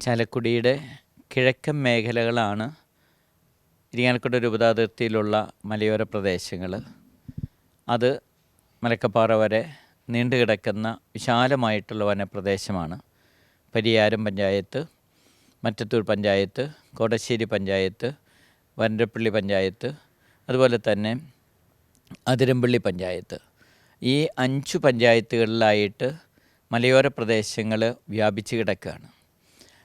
ചാലക്കുടിയുടെ കിഴക്കൻ മേഖലകളാണ് ഇരിങ്ങാലക്കുട രൂപതാതിർത്തിയിലുള്ള മലയോര പ്രദേശങ്ങൾ അത് മലക്കപ്പാറ വരെ നീണ്ടു കിടക്കുന്ന വിശാലമായിട്ടുള്ള വനപ്രദേശമാണ്. പരിയാരം പഞ്ചായത്ത് മറ്റത്തൂർ പഞ്ചായത്ത് കോടശ്ശേരി പഞ്ചായത്ത് വനരപ്പള്ളി പഞ്ചായത്ത് അതുപോലെ തന്നെ അതിരമ്പള്ളി പഞ്ചായത്ത്. ഈ അഞ്ചു പഞ്ചായത്തുകളിലായിട്ട് മലയോര പ്രദേശങ്ങൾ വ്യാപിച്ചു കിടക്കുകയാണ്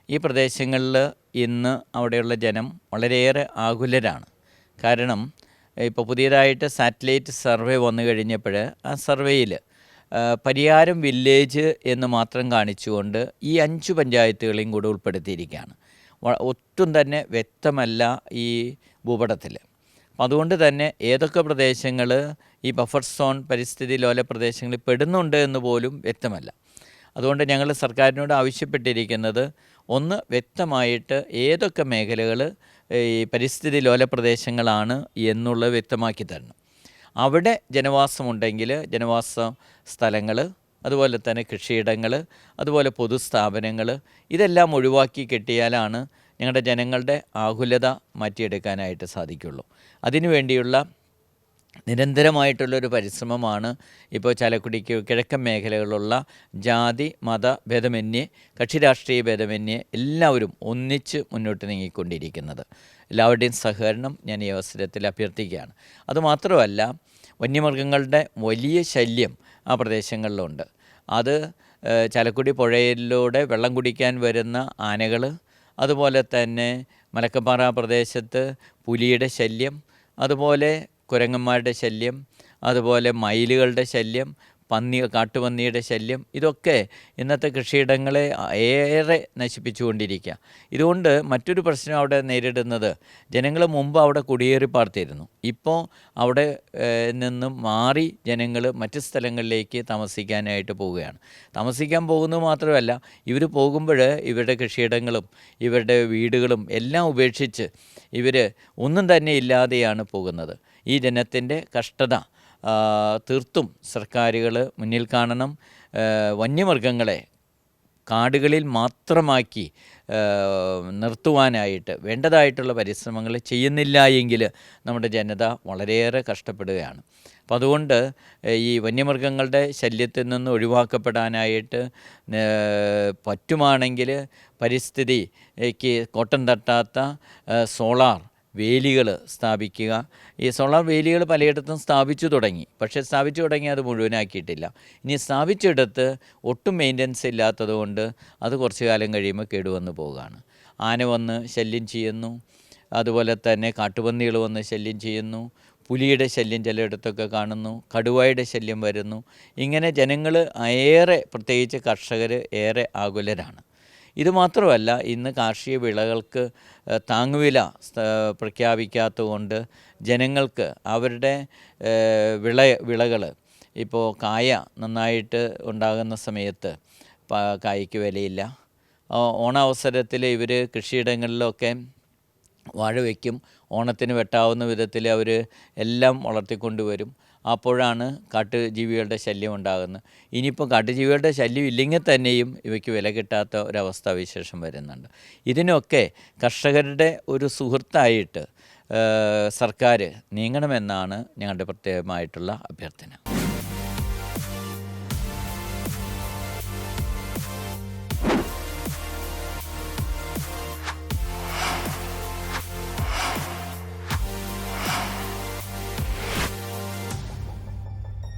ഈ പ്രദേശങ്ങളിൽ ഇന്ന് അവിടെയുള്ള ജനം വളരെയേറെ ആകുലരാണ്. കാരണം ഇപ്പോൾ പുതിയതായിട്ട് സാറ്റലൈറ്റ് സർവേ വന്നു കഴിഞ്ഞപ്പോൾ ആ സർവേയിൽ പരിയാരം വില്ലേജ് എന്ന് മാത്രം കാണിച്ചുകൊണ്ട് ഈ അഞ്ച് പഞ്ചായത്തുകളെയും കൂടെ ഉൾപ്പെടുത്തിയിരിക്കുകയാണ്. ഒട്ടും തന്നെ വ്യക്തമല്ല ഈ ഭൂപടത്തിൽ അതുകൊണ്ട് തന്നെ ഏതൊക്കെ പ്രദേശങ്ങൾ ഈ ബഫർ സോൺ പരിസ്ഥിതി ലോല പ്രദേശങ്ങളിൽ പെടുന്നുണ്ട് എന്ന് പോലും വ്യക്തമല്ല. അതുകൊണ്ട് ഞങ്ങൾ സർക്കാരിനോട് ആവശ്യപ്പെട്ടിരിക്കുന്നത് ഒന്ന് വ്യക്തമായിട്ട് ഏതൊക്കെ മേഖലകൾ ഈ പരിസ്ഥിതി ലോല പ്രദേശങ്ങളാണ് എന്നുള്ളത് വ്യക്തമാക്കി തരണം. അവിടെ ജനവാസമുണ്ടെങ്കിൽ ജനവാസ സ്ഥലങ്ങൾ അതുപോലെ തന്നെ കൃഷിയിടങ്ങൾ അതുപോലെ പൊതുസ്ഥാപനങ്ങൾ ഇതെല്ലാം ഒഴിവാക്കി കിട്ടിയാലാണ് ഞങ്ങളുടെ ജനങ്ങളുടെ ആകുലത മാറ്റിയെടുക്കാനായിട്ട് സാധിക്കുള്ളൂ. അതിനുവേണ്ടിയുള്ള നിരന്തരമായിട്ടുള്ളൊരു പരിശ്രമമാണ് ഇപ്പോൾ ചാലക്കുടിക്ക് കിഴക്കൻ മേഖലകളിലുള്ള ജാതി മത ഭേദമന്യേ കക്ഷി രാഷ്ട്രീയ ഭേദമന്യേ എല്ലാവരും ഒന്നിച്ച് മുന്നോട്ട് നീങ്ങിക്കൊണ്ടിരിക്കുന്നത്. എല്ലാവരുടെയും സഹകരണം ഞാൻ ഈ അവസരത്തിൽ അഭ്യർത്ഥിക്കുകയാണ്. അതുമാത്രമല്ല വന്യമൃഗങ്ങളുടെ വലിയ ശല്യം ആ പ്രദേശങ്ങളിലുണ്ട്. അത് ചാലക്കുടി പുഴയിലൂടെ വെള്ളം കുടിക്കാൻ വരുന്ന ആനകൾ അതുപോലെ തന്നെ മലക്കപ്പാറ പ്രദേശത്ത് പുലിയുടെ ശല്യം അതുപോലെ കുരങ്ങന്മാരുടെ ശല്യം അതുപോലെ മയിലുകളുടെ ശല്യം പന്നി കാട്ടുപന്നിയുടെ ശല്യം ഇതൊക്കെ ഇന്നത്തെ കൃഷിയിടങ്ങളെ ഏറെ നശിപ്പിച്ചുകൊണ്ടിരിക്കുക. ഇതുകൊണ്ട് മറ്റൊരു പ്രശ്നം അവിടെ നേരിടുന്നത് ജനങ്ങൾ മുമ്പ് അവിടെ കുടിയേറി പാർത്തിരുന്നു. ഇപ്പോൾ അവിടെ നിന്നും മാറി ജനങ്ങൾ മറ്റ് സ്ഥലങ്ങളിലേക്ക് താമസിക്കാനായിട്ട് പോവുകയാണ്. താമസിക്കാൻ പോകുന്നത് മാത്രമല്ല ഇവർ പോകുമ്പോൾ ഇവരുടെ കൃഷിയിടങ്ങളും ഇവരുടെ വീടുകളും എല്ലാം ഉപേക്ഷിച്ച് ഇവർ ഒന്നും തന്നെ ഇല്ലാതെയാണ് പോകുന്നത്. ഈ ജനത്തിന്റെ കഷ്ടത തീർത്തും സർക്കാരുകൾ മുന്നിൽ കാണണം. വന്യമൃഗങ്ങളെ കാടുകളിൽ മാത്രമാക്കി നിർത്തുവാനായിട്ട് വേണ്ടതായിട്ടുള്ള പരിശ്രമങ്ങൾ ചെയ്യുന്നില്ല എങ്കിൽ നമ്മുടെ ജനത വളരെയേറെ കഷ്ടപ്പെടുകയാണ്. അപ്പം അതുകൊണ്ട് ഈ വന്യമൃഗങ്ങളുടെ ശല്യത്തിൽ നിന്ന് ഒഴിവാക്കപ്പെടാനായിട്ട് പറ്റുമാണെങ്കിൽ പരിസ്ഥിതിക്ക് കോട്ടം തട്ടാത്ത സോളാർ വേലികൾ സ്ഥാപിക്കുക. ഈ സോളാർ വേലികൾ പലയിടത്തും സ്ഥാപിച്ചു തുടങ്ങി. പക്ഷേ സ്ഥാപിച്ചു തുടങ്ങി അത് മുഴുവനാക്കിയിട്ടില്ല. ഇനി സ്ഥാപിച്ചെടുത്ത് ഒട്ടും മെയിന്റനൻസ് ഇല്ലാത്തതുകൊണ്ട് അത് കുറച്ച് കാലം കഴിയുമ്പോൾ കേടുവന്ന് പോവുകയാണ്. ആന വന്ന് ശല്യം ചെയ്യുന്നു. അതുപോലെ തന്നെ കാട്ടുപന്നികൾ വന്ന് ശല്യം ചെയ്യുന്നു. പുലിയുടെ ശല്യം ചിലയിടത്തൊക്കെ കാണുന്നു. കടുവയുടെ ശല്യം വരുന്നു. ഇങ്ങനെ ജനങ്ങൾ ഏറെ പ്രത്യേകിച്ച് കർഷകർ ഏറെ ആകുലരാണ്. ഇത് മാത്രമല്ല ഇന്ന് കാർഷിക വിളകൾക്ക് താങ്ങുവില പ്രഖ്യാപിക്കാത്തതുകൊണ്ട് ജനങ്ങൾക്ക് അവരുടെ വിള വിളകൾ ഇപ്പോൾ കായ നന്നായിട്ട് ഉണ്ടാകുന്ന സമയത്ത് കായ്ക്ക് വിലയില്ല. ഓണാവസരത്തിൽ ഇവർ കൃഷിയിടങ്ങളിലൊക്കെ വാഴ വയ്ക്കും ഓണത്തിന് വെട്ടാവുന്ന വിധത്തിൽ അവർ എല്ലാം വളർത്തിക്കൊണ്ടുവരും. അപ്പോഴാണ് കാട്ടുജീവികളുടെ ശല്യം ഉണ്ടാകുന്നത്. ഇനിയിപ്പോൾ കാട്ടുജീവികളുടെ ശല്യം ഇല്ലെങ്കിൽ തന്നെയും ഇവയ്ക്ക് വില കിട്ടാത്ത ഒരവസ്ഥ വിശേഷം വരുന്നുണ്ട്. ഇതിനൊക്കെ കർഷകരുടെ ഒരു സുഹൃത്തായിട്ട് സർക്കാർ നീങ്ങണമെന്നാണ് ഞങ്ങളുടെ പ്രത്യേകമായിട്ടുള്ള അഭ്യർത്ഥന.